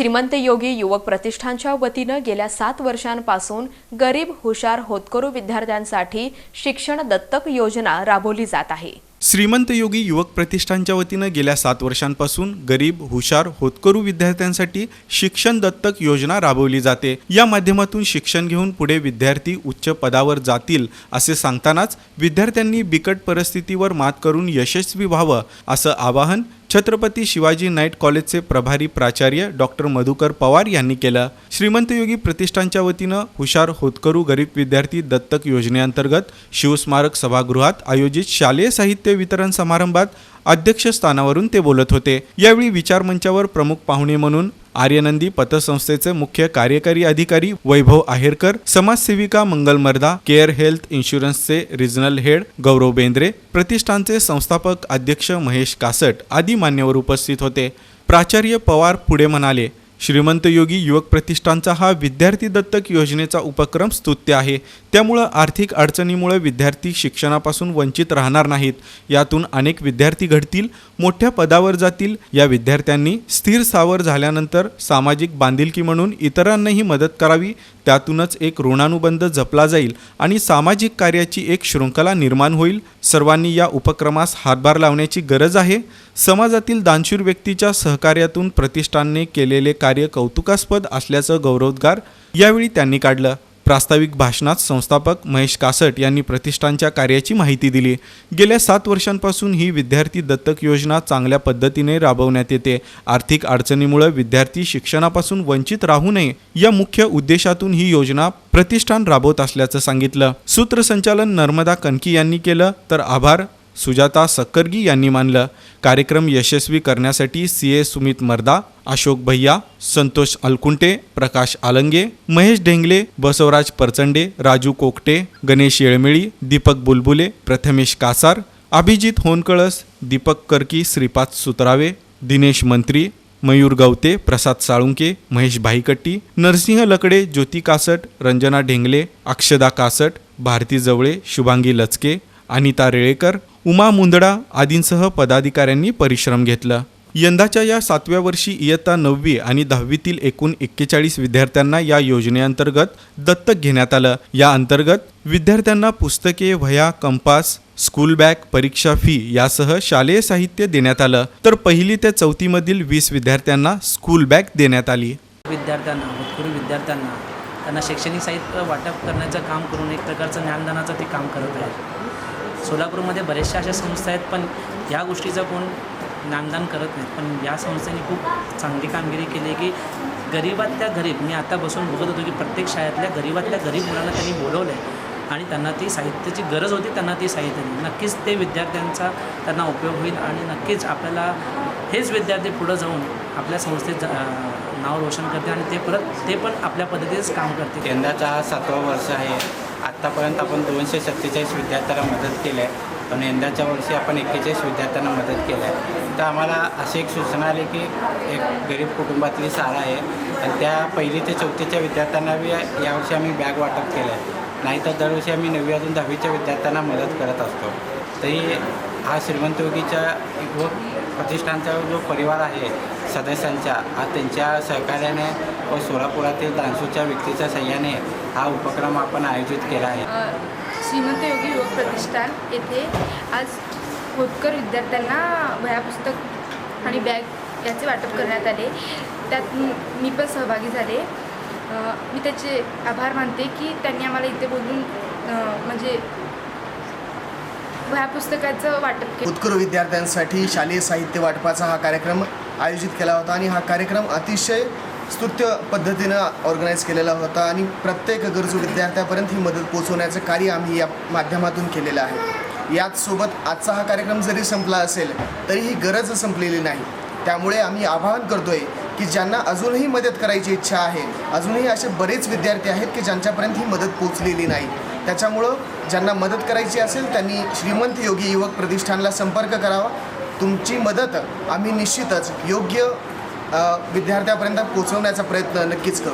श्रीमंत योगी युवक प्रतिष्ठानच्या वतीनं गेल्या सात वर्षांपासून गरीब हुशार होतकरू विद्यार्थ्यांसाठी शिक्षण दत्तक योजना राबवली जात आहे. श्रीमंत योगी युवक प्रतिष्ठानच्या वतीनं गेल्या सात वर्षांपासून गरीब हुशार होतकरू विद्यार्थ्यांसाठी शिक्षण दत्तक योजना राबवली जाते. या माध्यमातून शिक्षण घेऊन पुढे विद्यार्थी उच्च पदावर जातील असे सांगतानाच विद्यार्थ्यांनी बिकट परिस्थितीवर मात करून यशस्वी व्हावं असं आवाहन छत्रपती शिवाजी नाईट कॉलेजचे प्रभारी प्राचार्य डॉक्टर मधुकर पवार यांनी केलं. श्रीमंत योगी प्रतिष्ठानच्या वतीनं हुशार होतकरू गरीब विद्यार्थी दत्तक योजनेअंतर्गत शिवस्मारक सभागृहात आयोजित शालेय साहित्य वितरण समारंभात अध्यक्षस्थानावरून ते बोलत होते. यावेळी विचारमंचावर प्रमुख पाहुणे म्हणून आर्यनंदी पतसंस्थेचे मुख्य कार्यकारी अधिकारी वैभव आहेरकर समाजसेविका मंगल मर्दा केअर हेल्थ इन्शुरन्सचे रिजनल हेड गौरव बेंद्रे प्रतिष्ठानचे संस्थापक अध्यक्ष महेश कासट आदी मान्यवर उपस्थित होते. प्राचार्य पवार पुढे म्हणाले श्रीमंत योगी युवक प्रतिष्ठानचा हा विद्यार्थी दत्तक योजनेचा उपक्रम स्तुत्य आहे. त्यामुळं आर्थिक अडचणीमुळे विद्यार्थी शिक्षणापासून वंचित राहणार नाहीत. यातून अनेक विद्यार्थी घडतील मोठ्या पदावर जातील. या विद्यार्थ्यांनी स्थिर सावर झाल्यानंतर सामाजिक बांधिलकी म्हणून इतरांनाही मदत करावी त्यातूनच एक ऋणानुबंध जपला जाईल आणि सामाजिक कार्याची एक शृंखला निर्माण होईल. सर्वांनी या उपक्रमास हातभार लावण्याची गरज आहे. समाजातील दानशूर व्यक्तीच्या सहकार्यातून प्रतिष्ठानने केलेले कार्य कौतुकास्पद असल्याचं गौरवोद्गार यावेळी त्यांनी काढलं. प्रास्ताविक भाषणात संस्थापक महेश कासट यांनी प्रतिष्ठानच्या कार्याची माहिती दिली. गेल्या सात वर्षांपासून ही विद्यार्थी दत्तक योजना चांगल्या पद्धतीने राबवण्यात येते. आर्थिक अडचणीमुळे विद्यार्थी शिक्षणापासून वंचित राहू नये या मुख्य उद्देशातून ही योजना प्रतिष्ठान राबवत असल्याचं सांगितलं. सूत्रसंचालन नर्मदा कनकी यांनी केलं तर आभार. सुजाता सक्करगी यांनी मानलं. कार्यक्रम यशस्वी करण्यासाठी सी ए सुमित मर्दा अशोक भैया संतोष अलकुंटे प्रकाश आलंगे महेश ढेंगले बसवराज परचंडे राजू कोकटे गणेश येळमेळी दीपक बुलबुले प्रथमेश कासार अभिजित होनकळस दीपक करकी श्रीपाद सुतरावे दिनेश मंत्री मयूर गवते प्रसाद साळुंके महेश भाईकट्टी नरसिंह लकडे ज्योती कासट रंजना ढेंगले अक्षदा कासट भारती जवळे शुभांगी लचके अनिता रेळेकर उमा मुंदडा आदींसह पदाधिकाऱ्यांनी परिश्रम घेतला. यंदाच्या या सातव्या वर्षी इयत्ता नववी आणि दहावीतील एकूण एक्केचाळीस विद्यार्थ्यांना या योजनेअंतर्गत दत्तक घेण्यात आलं. या अंतर्गत विद्यार्थ्यांना पुस्तके वह्या कंपास स्कूल बॅग परीक्षा फी यासह शालेय साहित्य देण्यात आलं. तर पहिली ते चौथीमधील वीस विद्यार्थ्यांना स्कूल बॅग देण्यात आली. विद्यार्थ्यांना होतकरू विद्यार्थ्यांना त्यांना शैक्षणिक साहित्य वाटप करण्याचं काम करून एक प्रकारचं ज्ञानदानाचं ते काम करत आहे सोलापूरमध्ये बऱ्याचशा अशा संस्था आहेत पण या गोष्टीचं कोण नामदान करत नाहीत. पण या संस्थेने खूप चांगली कामगिरी केली आहे की गरीबातल्या गरीब मी आता बसून बघत होतो की प्रत्येक शाळेतल्या गरीबातल्या गरीब मुलांना त्यांनी बोलवलं आहे आणि त्यांना ती साहित्याची गरज होती त्यांना ती साहित्य दिली नक्कीच ते विद्यार्थ्यांचा त्यांना उपयोग होईल आणि नक्कीच आपल्याला हेच विद्यार्थी पुढं जाऊन आपल्या संस्थेत जा- नाव रोशन करते आणि ते परत ते पण आपल्या पद्धतीनेच काम करते यंदाचा हा सातवा वर्ष आहे. आत्तापर्यंत आपण दोनशे सत्तेचाळीस विद्यार्थ्यांना मदत केली आहे. पण यंदाच्या वर्षी आपण एक्केचाळीस विद्यार्थ्यांना मदत केली आहे. तर आम्हाला अशी एक सूचना आली की एक गरीब कुटुंबातली शाळा आहे. आणि त्या पहिली ते चौथीच्या विद्यार्थ्यांना बी यावर्षी आम्ही बॅग वाटप केलं आहे. नाहीतर दरवर्षी आम्ही नववी अजून दहावीच्या विद्यार्थ्यांना मदत करत असतो. तरी हा श्रीमंत योगीच्या व प्रतिष्ठानचा जो परिवार आहे सदस्यांच्या त्यांच्या सहकार्याने व सोलापुरातील दानसूच्या व्यक्तीच्या सह्याने हा उपक्रम आपण आयोजित केला आहे. श्रीमंत योगी युवक प्रतिष्ठान येथे आज होतकर विद्यार्थ्यांना वह्या पुस्तक आणि बॅग याचे वाटप करण्यात आले. त्यात मी पण सहभागी झाले. मी त्याचे आभार मानते की त्यांनी आम्हाला इथे बोलून म्हणजे ह्या पुस्तकाचं वाटप केलं. विद्यार्थ्यांसाठी शालेय साहित्य वाटपाचा हा कार्यक्रम आयोजित केला होता आणि हा कार्यक्रम अतिशय स्तुत्य पद्धतीनं ऑर्गनाईज केलेला होता आणि प्रत्येक गरजू विद्यार्थ्यापर्यंत ही मदत पोहोचवण्याचं कार्य आम्ही या माध्यमातून केलेलं आहे. याचसोबत आजचा हा कार्यक्रम जरी संपला असेल तरी ही गरज संपलेली नाही. त्यामुळे आम्ही आवाहन करतोय की ज्यांना अजूनही मदत करायची इच्छा आहे अजूनही असे बरेच विद्यार्थी आहेत की ज्यांच्यापर्यंत ही मदत पोचलेली नाही. त्याच्यामुळं ज्यांना मदत करायची असेल त्यांनी श्रीमंत योगी युवक प्रतिष्ठानला संपर्क करावा. तुमची मदत आम्ही निश्चितच योग्य विद्यार्थ्यापर्यंत पोचवण्याचा प्रयत्न नक्कीच करू.